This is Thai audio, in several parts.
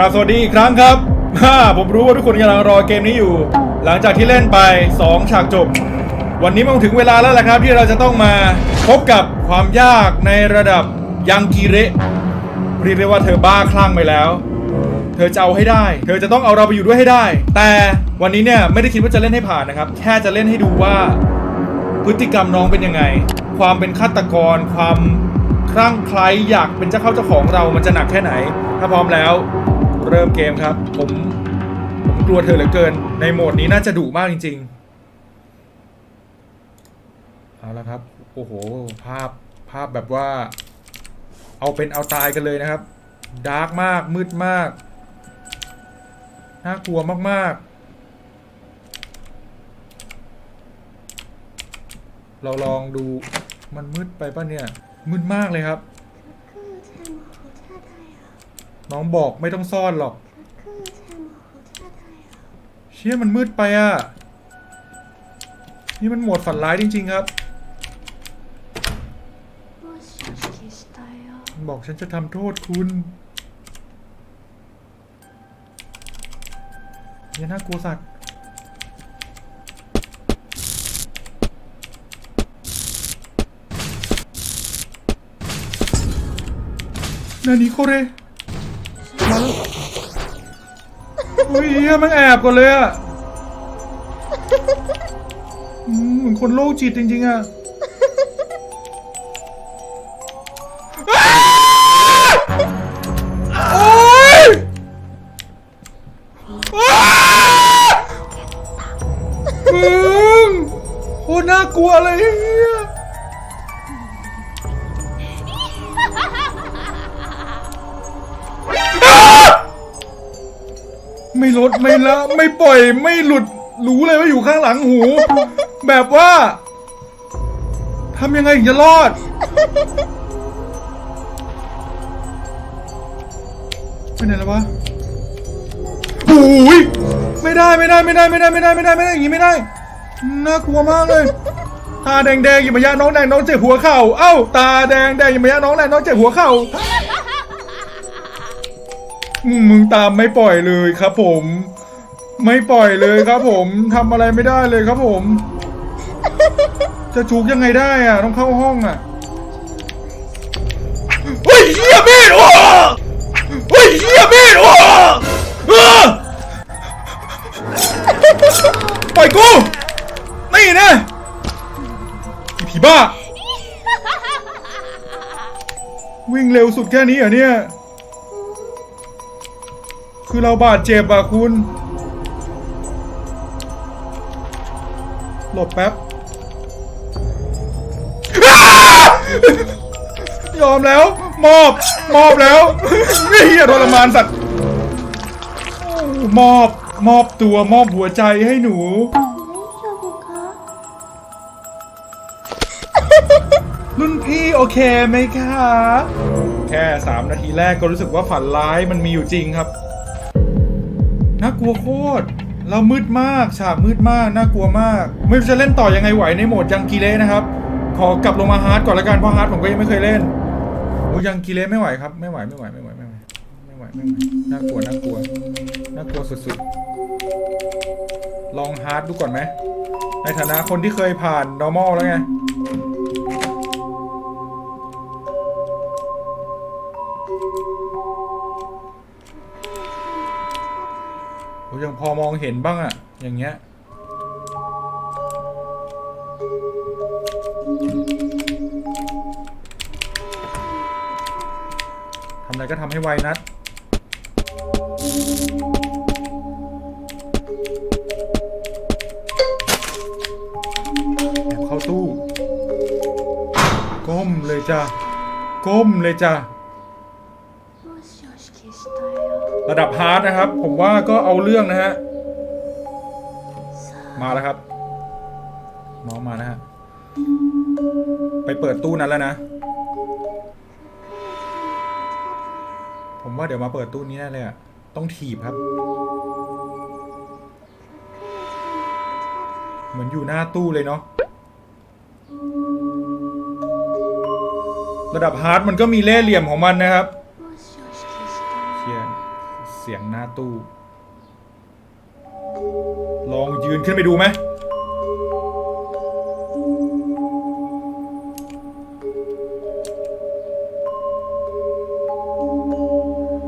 ราบสวัสดีอีกครั้งครับฮ่าผมรู้ว่าทุกคนกำลังรอเกมนี้อยู่ หลังจากที่เล่นไป 2 ฉากจบ วันนี้มันถึงเวลาแล้วแหละครับ ที่เราจะต้องมาพบกับความยากในระดับยังกีเระเรียกได้ว่าเธอบ้าคลั่งไปแล้ว เธอจะเอาให้ได้ เธอจะต้องเอาเราไปอยู่ด้วยให้ได้ แต่วันนี้เนี่ยไม่ได้คิดว่าจะเล่นให้ผ่านนะครับ แค่จะเล่นให้ดูว่า พฤติกรรมน้องเป็นยังไง ความเป็นฆาตกร ความคลั่งไคล้อยากเป็นเจ้าเข้าเจ้าของเรามันจะหนักแค่ไหน ถ้าพร้อมแล้ว เริ่มเกมครับ ผม ผมกลัวเธอเหลือเกิน ในโหมดนี้น่าจะดุมากจริง ๆ เอาละครับ โอ้โห ภาพ ภาพแบบว่า เอาเป็นเอาตายกันเลยนะครับ ดาร์กมาก มืดมาก น่ากลัวมาก ๆเราลองดูมันมืดไปป่ะเนี่ย มืดมากเลยครับ น้องบอกไม่ต้องซ่อนหรอก 可可在幕后太太呀， เชี่ยมันมืดไปอ่ะ นี่มันโหมดฝันร้ายจริง ๆ ครับ もしもししたよ。 มันบอกฉันจะทำโทษคุณเนี่ยน่ากลัวสัตว์ นานี้โคเร อุ้ยเหี้ยมันแอบก่อนเลยอะอืมเหมือนคนโรคจิตจริงๆอะ ไม่ละไม่ปล่อยไม่หลุดรู้เลยว่าอยู่ข้างหลังหู แบบว่าทำยังไงถึงจะรอดไปไหนแล้ววะโอ้ยไม่ได้ไม่ได้ไม่ได้ไม่ได้ไม่ได้ไม่ได้ไม่ได้อย่างงี้ไม่ได้น่ากลัวมากเลยตาแดงแดงอย่ามายะน้องแดงน้องเจ็บหัวเข่าเอ้าตาแดงแดงอย่ามายะน้องแดงน้องเจ็บหัวเข่า มึงมึงตามไม่ปล่อยเลยครับผม ไม่ปล่อยเลยครับผมทำอะไรไม่ได้เลยครับผม จะจุกยังไงได้อะ ต้องเข้าห้องอะเฮ้ยเหี้ยมีดโอ้เฮ้ยเฮียมีดโอ้เออปล่อยกูนี่นะไอ้ผีบ้า วิ่งเร็วสุดแค่นี้เหรอเนี่ย คือเราบาดเจ็บอะคุณ หลบแป๊บ ยอมแล้ว มอบ มอบแล้วนี่ทรมานสัตว์ มอบ มอบตัวมอบหัวใจให้หนูรุ่นพี่โอเคไหมคะ แค่สามนาทีแรกก็รู้สึกว่าฝันร้ายมันมีอยู่จริงครับ น่ากลัวโคตร เรามืดมากฉากมืดมากน่ากลัวมาก ไม่รู้จะเล่นต่อยังไงไหวในโหมดยังกีเล่นะครับ ขอกลับลงมาฮาร์ดก่อนละกันเพราะฮาร์ดผมก็ยังไม่เคยเล่นโอ้ยังกีเล่ไม่ไหวครับไม่ไหวไม่ไหวไม่ไหวไม่ไหวไม่ไหวไม่ไหวน่ากลัวน่ากลัวน่ากลัวสุดๆ ลองฮาร์ดดูก่อนไหมในฐานะคนที่เคยผ่าน normal แล้วไง ยังพอมองเห็นบ้างอะอย่างเงี้ยทำอะไรก็ทำให้ไวนัดแอบเข้าตู้ ก้มเลยจ้ะ ก้มเลยจ้ะ ระดับฮาร์ดนะครับ ผมว่าก็เอาเรื่องนะฮะ มาแล้วครับน้องมานะฮะ ไปเปิดตู้นั้นแล้วนะ ผมว่าเดี๋ยวมาเปิดตู้นี้แน่เลยอะต้องถีบครับ เหมือนอยู่หน้าตู้เลยเนาะระดับฮาร์ดมันก็มีเล่เหลี่ยมของมันนะครับ สีสียงหน้าตู้ ลองยืนขึ้นไปดูไหม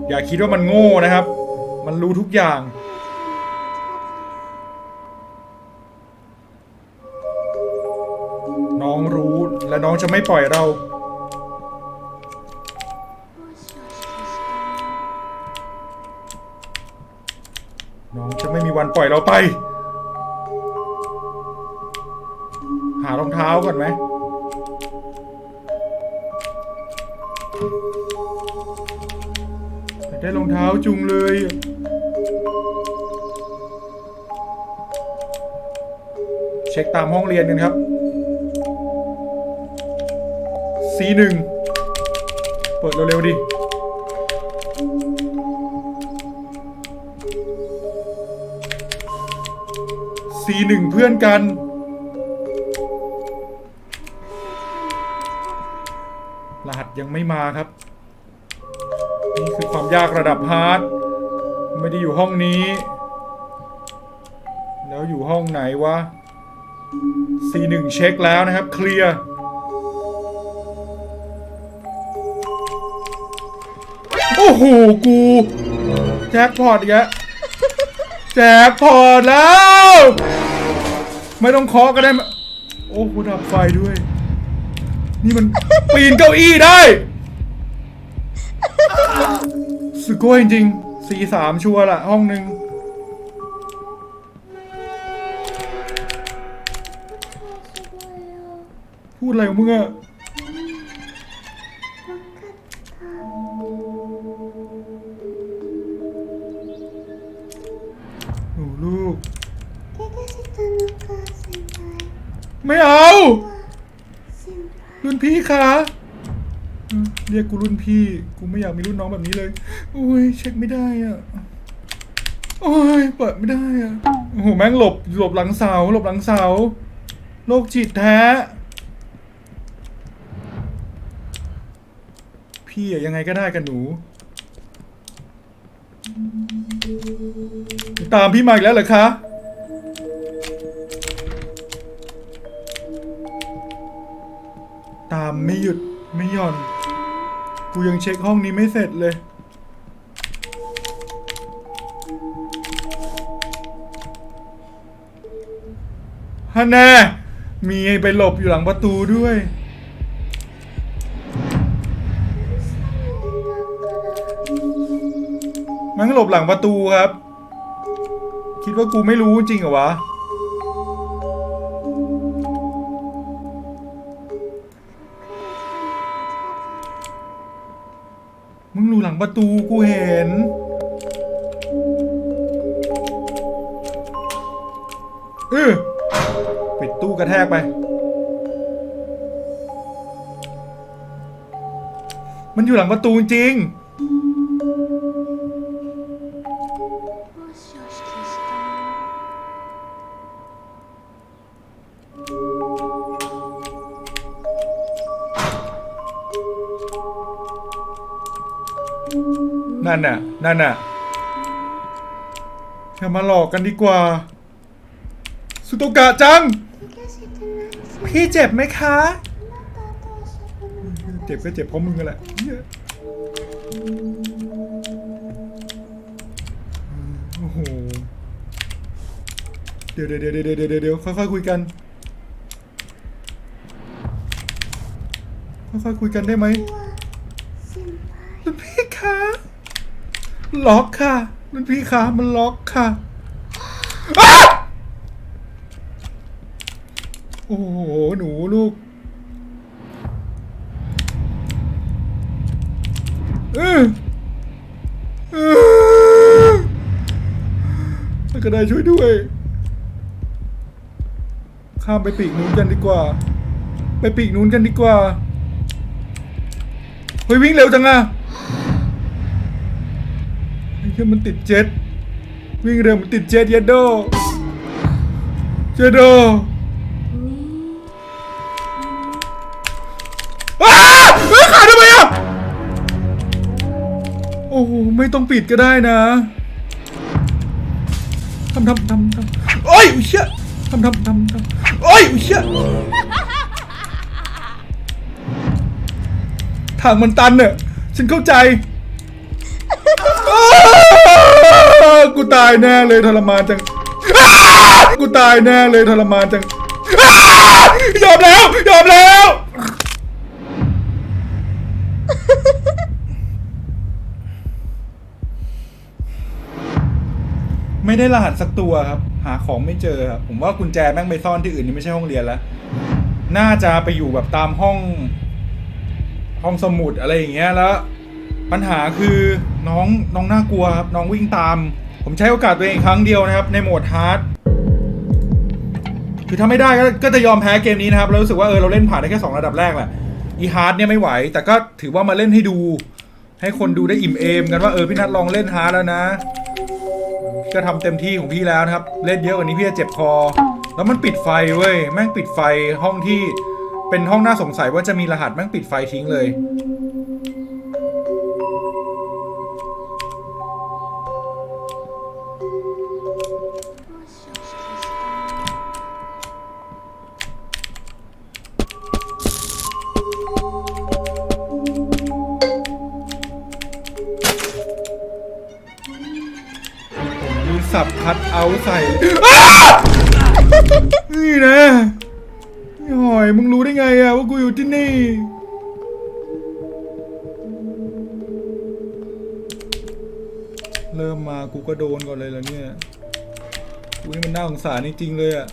อย่าคิดว่ามันโง่นะครับ มันรู้ทุกอย่าง น้องรู้และน้องจะไม่ปล่อยเรา ปล่อยเราไป หารองเท้าก่อนไหมได้รองเท้าจุงเลยเช็คตามห้องเรียนกันครับ C1 เปิดเร็วๆดิ C1 เพื่อนกัน รหัสยังไม่มาครับ นี่คือความยากระดับฮาร์ดไม่ได้อยู่ห้องนี้ แล้วอยู่ห้องไหนวะ C1 เช็คแล้วนะครับ เคลียร์โอ้โห กู แจ็คพอตอีกแล้วแจ็คพอตแล้ว ไม่ต้องเคาะก็ได้มาโอ้กูดับไฟด้วย นี่มัน ปีนเก้าอี้ได้ สุดโก้จริงๆสี่สามชัวร์ละห้องหนึ่งพูดอะไรของมึงอะ เอา รุ่นพี่คะเรียกกูรุ่นพี่ กูไม่อยากมีรุ่นน้องแบบนี้เลยโอ้ยเช็คไม่ได้อะ โอ้ยเปิดไม่ได้อะโอ้โหแม่งหลบหลบหลังเสาหลบหลังเสาโรคจิตแท้ พี่อะยังไงก็ได้กันหนู ตามพี่มาอีกแล้วเหรอคะามไม่หยุดไม่หย่อน กูยังเช็คห้องนี้ไม่เสร็จเลย ฮันแน่ มีไอ้ไปหลบอยู่หลังประตูด้วย มันหลบหลังประตูครับ คิดว่ากูไม่รู้จริงเหรอวะ ประตูกูเห็น เออปิดตู้กระแทกไป มันอยู่หลังประตูจริง นั่นน่ะ นั่นน่ะอย่ามาหลอกกันดีกว่า สุโตกะจัง พี่เจ็บไหมคะ เจ็บก็เจ็บเพราะมึงกันแหละโอ้โห เดี๋ยวเดี๋ยวเดี๋ยวเดี๋ยวเดี๋ยวเดี๋ยค่อยคุยกัน ค่อยๆคุยกันได้ไหม ล็อกค่ะรุ่นพี่คะมันล็อกค่ะอ้าโอ้โห หนูลูกเออเออกระไดช่วยด้วย ข้ามไปปีกนู้นกันดีกว่า ไปปีกนู้นกันดีกว่า เฮ้ยวิ่งเร็วจังอะ เหี้ยมันติดเจ็ตวิ่งเร็วมันติดเจ็ตเยดโดเจโดอ้าเฮ้ยขาดทำไมอะโอ้โหไม่ต้องปิดก็ได้นะทำทำทำทำโอ้ยอุ๊ยเชี่ยทำทำทำทำโอ้ยอุ๊ยเชี่ยทางมันตันเนอะฉันเข้าใจอ้าว กูตายแน่เลยทรมานจัง กูตายแน่เลยทรมานจัง ยอมแล้ว ยอมแล้ว ไม่ได้รหัสสักตัวครับ หาของไม่เจอครับ ผมว่ากุญแจแม่งไปซ่อนที่อื่นนี่ไม่ใช่ห้องเรียนแล้ว น่าจะไปอยู่แบบตามห้อง ห้องสมุดอะไรอย่างเงี้ยแล้วปัญหาคือน้องน้องน่ากลัวครับน้องวิ่งตาม ผมใช้โอกาสตัวเองครั้งเดียวนะครับ ในโหมดฮาร์ดคือถ้าไม่ได้ก็ก็จะยอมแพ้เกมนี้นะครับแล้วรู้สึกว่าเออเราเล่นผ่านได้แค่สองระดับแรกแหละอีฮาร์ดเนี่ยไม่ไหว แต่ก็ถือว่ามาเล่นให้ดู ให้คนดูได้อิ่มเอมกันว่าเออพี่นัทลองเล่นฮาร์ดแล้วนะ ก็ทำเต็มที่ของพี่แล้วนะครับ เล่นเยอะกว่านี้พี่จะเจ็บคอ แล้วมันปิดไฟเว้ยแม่งปิดไฟห้องที่เป็นห้องน่าสงสัยว่าจะมีรหัสแม่งปิดไฟทิ้งเลย คัดเอาใส่นี่นะนี่หอยมึงรู้ได้ไงอะว่ากูอยู่ที่นี่ เริ่มมากูก็โดนก่อนเลยแล้วเนี่ยกูนี่มันน่าสงสารจริงๆเลยอะ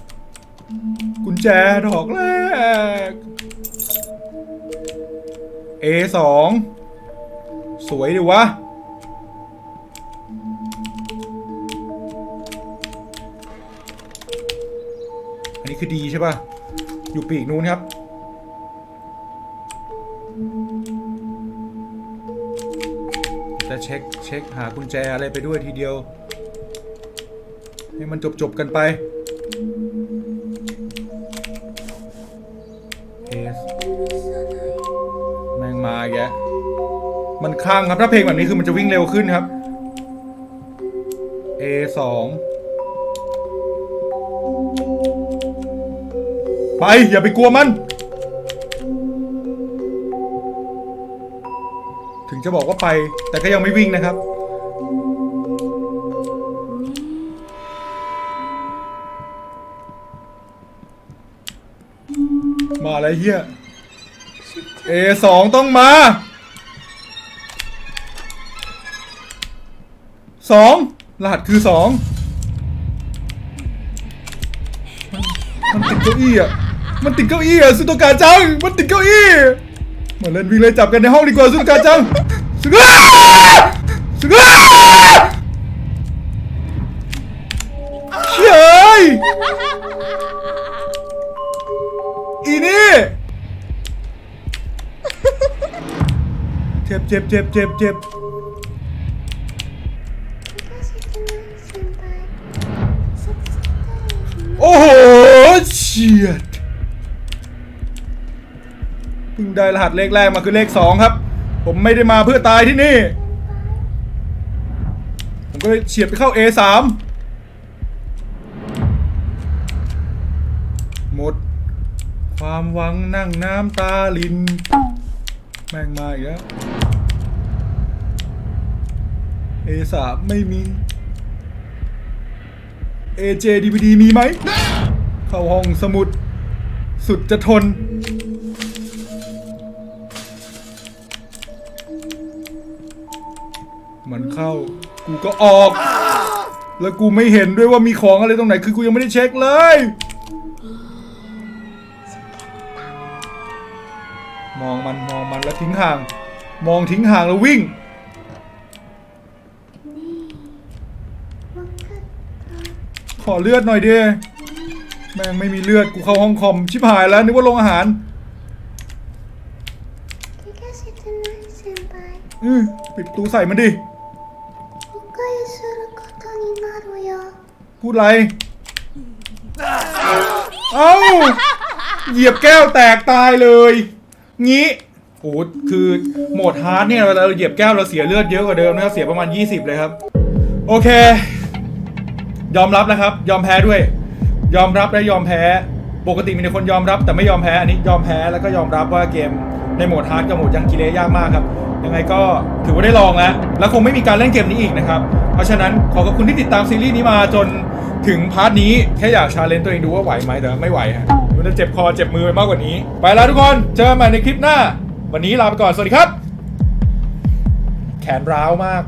กุญแจดอกแรก A สองสวยดิวะ คือดีใช่ป่ะ อยู่ปีกนู้นครับ จะเช็คเช็คหากุญแจอะไรไปด้วยทีเดียว ให้มันจบจบกันไปเอสแม่งมาแกมันคลั่งครับ ถ้าเพลงแบบนี้คือมันจะวิ่งเร็วขึ้นครับ A 2 ไป อย่าไปกลัวมัน ถึงจะบอกว่าไป แต่ก็ยังไม่วิ่งนะครับ มาอะไรเฮียเอสองต้องมาสองรหัสคือสองมันติดเก้าอี้อะ มันติดเก้าอี้อะสุตกาจัง มันติดเก้าอี้ มาเล่นวิ่งเลยจับกันในห้องดีกว่าสุตกาจัง สุกาสุกาเฮ้ยอีนี่เจ็บเจ็บเจ็บเจ็บเจ็บโอ้โห ได้รหัสเลขแรกมาคือเลขสองครับ ผมไม่ได้มาเพื่อตายที่นี่ ผมก็เลยเฉียดไปเข้า A3 หมด ความหวังนั่งน้ำตาลิน แม่งมาอีกแล้ว A3 ไม่มี AJ DVD มีไหม เข้าห้องสมุด สุดจะทน มันเข้า กูก็ออก แล้วกูไม่เห็นด้วยว่ามีของอะไรตรงไหน คือกูยังไม่ได้เช็คเลย มองมันมองมันแล้วทิ้งห่าง มองทิ้งห่างแล้ววิ่ง ขอเลือดหน่อยดิแม่งไม่มีเลือด กูเข้าห้องคอม ชิบหายแล้วนึกว่าลงอาหารอืมปิดประตูใส่มันดิ พูดไร เอ้า เหยียบแก้วแตกตายเลย งี้โอ้คือโหมดฮาร์ดเนี่ยเวลาเราเหยียบแก้วเราเสียเลือดเยอะกว่าเดิมนะครับเสียประมาณ 20 เลยครับ โอเค ยอมรับนะครับ ยอมแพ้ด้วย ยอมรับและยอมแพ้ ปกติมีแต่คนยอมรับแต่ไม่ยอมแพ้อันนี้ยอมแพ้แล้วก็ยอมรับว่าเกมในโหมดฮาร์ดกับโหมดยังกิเลสยากมากครับ ยังไงก็ถือว่าได้ลองแล้ว แล้วคงไม่มีการเล่นเกมนี้อีกนะครับ เพราะฉะนั้นขอขอบคุณที่ติดตามซีรีส์นี้มาจนถึงพาร์ทนี้ แค่อยากชาเลนจ์ตัวเองดูว่าไหวไหมแต่ไม่ไหวฮะมันจะเจ็บคอเจ็บมือไปมากกว่านี้ ไปแล้วทุกคนเจอกันใหม่ในคลิปหน้า วันนี้ลาไปก่อนสวัสดีครับ แขนร้าวมาก